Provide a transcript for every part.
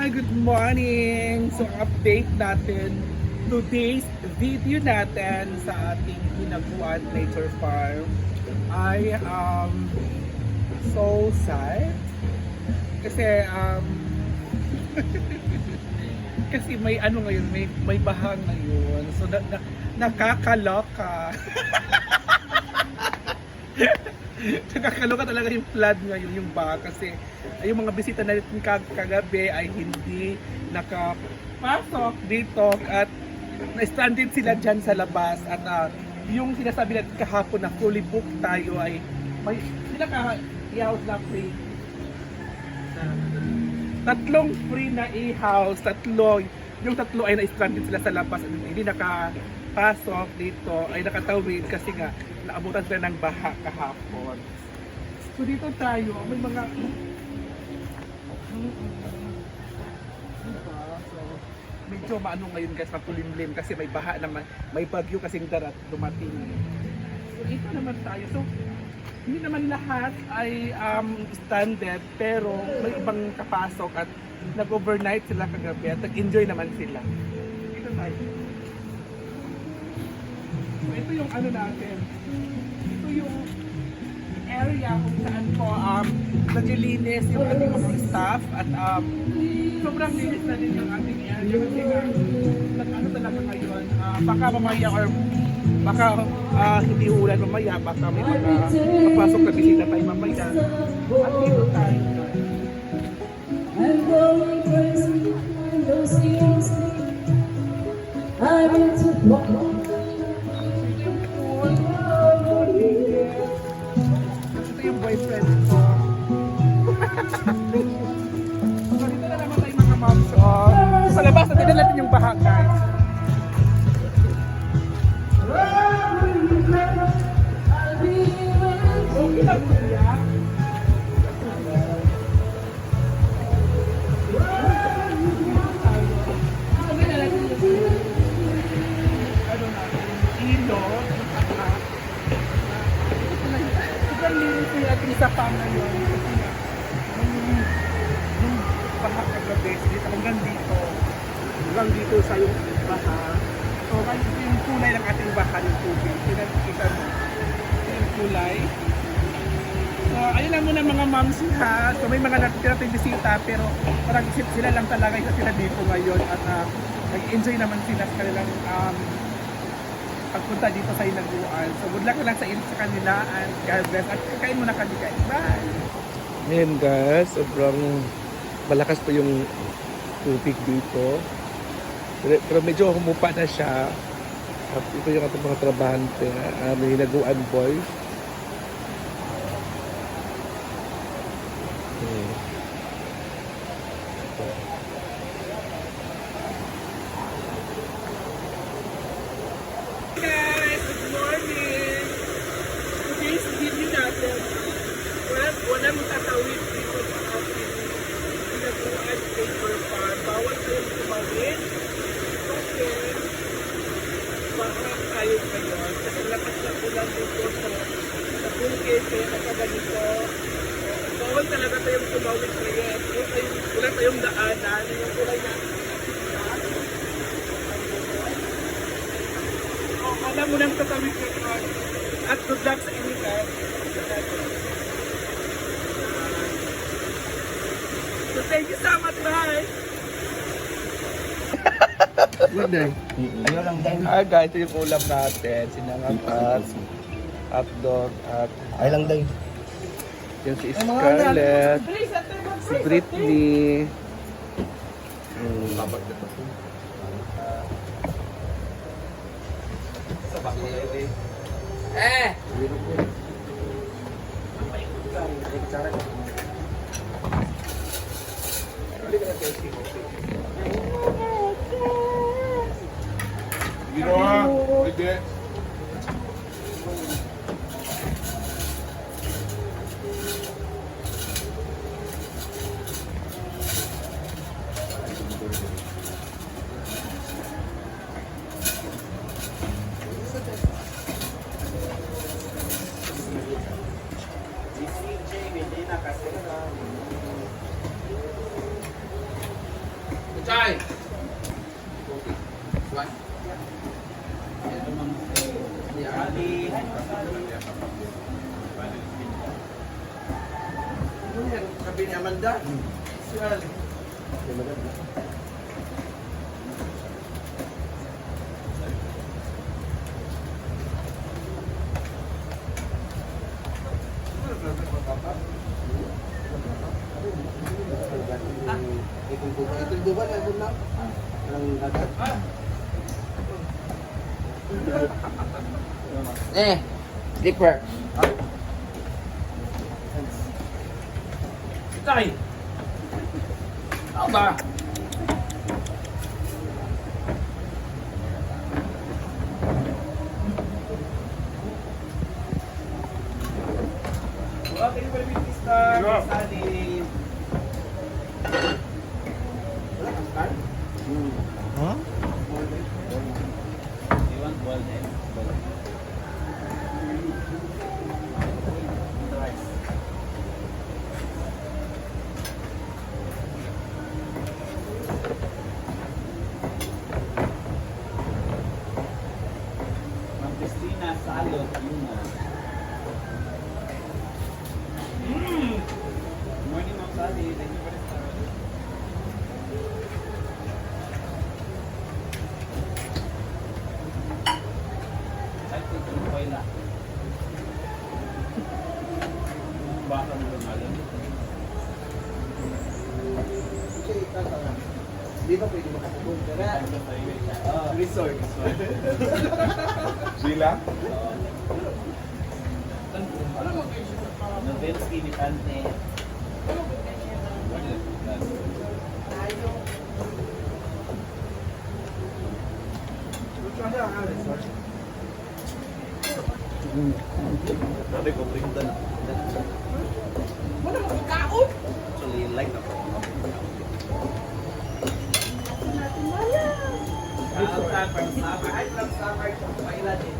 Hi, good morning! So, update natin, today's video natin sa ating Hinaguan Nature Farm ay um, so sad. Kasi um, kasi may ano ngayon, may, may baha ngayon. So, na, na, nakakaloka. Nakakaloka talaga yung flood ngayon, yung baha kasi yung mga bisita natin kag kagabi ay hindi nakapasok dito at na-stranded sila dyan sa labas at ah, yung sinasabi natin kahapon na fully booked tayo ay may sila ka i-house na free. Tatlong free na i-house tatlo yung tatlo ay na-stranded sila sa labas at hindi nakapasok dito ay nakatawid kasi nga naabutan sila ng baha kahapon so dito tayo may mga Diba? So, medyo maano ngayon guys, makulimlim kasi may baha naman, may bagyo kasing darat dumating. So, ito naman tayo. So, hindi naman lahat ay um, standard, pero may ibang kapasok at nag-overnight sila kagabi at nag-enjoy naman sila. Ito tayo. Ito yung ano natin. Ito yung area kung saan po um, naglilinis yung ating mga staff at um, sobrang linis na din yung ating area kasi nga nag-ano talaga ngayon ah, baka mamaya or baka ah, hindi ulan mamaya baka may mga kapasok na bisita tayo mamaya at dito tayo I'm going crazy, I don't see you sleep. I need boyfriend baha. So, kahit yung kulay ng ating baha ng tubig. Pinagkita mo. Yung kulay. So, ayun lang muna mga moms ha. So, may mga tayong bisita pero parang isip sila lang talaga yung sila dito ngayon at ah, nag-enjoy naman sila sa kanilang um, pagpunta dito sa Inaguan. So, good luck lang sa, in- sa kanila and God bless. At kakain muna kami guys. Bye! Ngayon guys, sobrang malakas po yung tubig dito. Pero, medyo humupa na siya. At ito yung ating mga trabahante, uh, may Inaguan boys. Hmm. guys! Good morning! Today's video natin. Wala, wala mong tatawid dito sa ating pinaguan paper farm. Bawal kayong tumawid. Kasi baka tayo ngayon. Kasi na ulan dito sa sa bukid. Kaya nakaganito. Bawal talaga tayong tumawid ngayon. Wala tayong, daanan. Yung kulay na alam mo nang tatawid ka. At good luck sa inyo guys. So thank you so much, bye! Good day. Ayun lang dahil. Hi guys, ito yung ulam natin. Sinangag at hotdog at Ay lang dahil. yung si Scarlett, si Britney. Mm. Ginawa. Pwede. Tay! Sabi ni Amanda. Saan? Itong duba, itong duba na ito lang. Ang agad. Eh, slipper. Tay! Ano ba? Okay, for Miss Star, Miss Ali. Wala kang card? Huh? You want ball egg? Ma'am you for the star. Ay, ito yung koila. Baka mo lang alam. Di ba pwede makatubog? Ah, resort. Sila? Novelski ni Tante. Sabi ko, the Wala mo kaon! Actually, like ako. Kaalta from summer. Ay, from summer to Kaila din.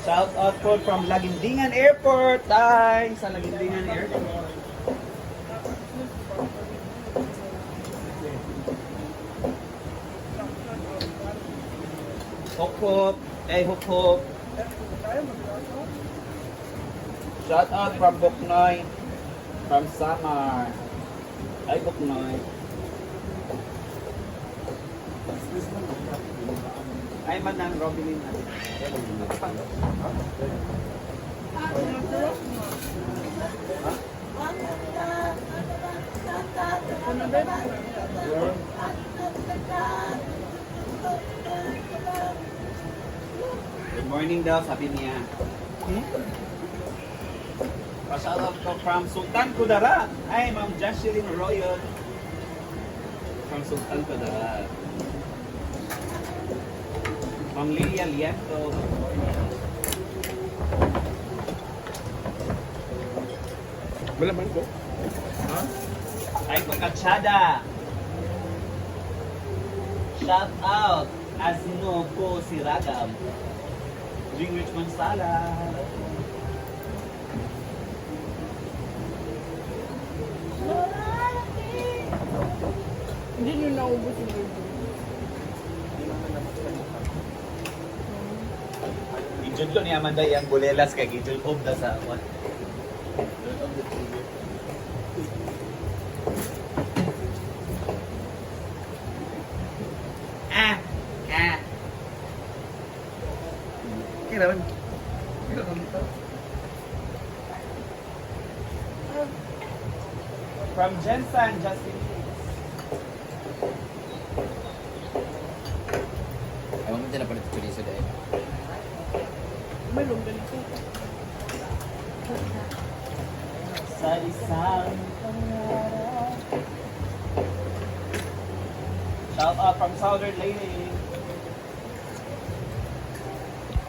Shout out po from Lagindingan Airport. Tay, sa Lagindingan Airport. Hop hop. Hey hop hop. Shout out from Buknoy. From Samar. Ay Buknoy. Ay manang Robin natin. Good morning daw, sabi niya. Hmm? Pa-shoutout ko from Sultan Kudarat. Ay, Ma'am Jocelyn Royal. From Sultan Kudarat. Ma'am Lilia Lieto. Malaman ko. Ay, Kokachada. Shout out. Asino ko si Ragam. Jing Richmond Sala. Hindi nyo naubos yung ko ni Amanda yung bulelas kay Ijud of da sa what? Ah! Ah! Kailangan. From Jensen, Justin. Ewan mo na palit ko dahil. Mayroon ganito. Sa isang pangarap. Shout out from Southern Lady.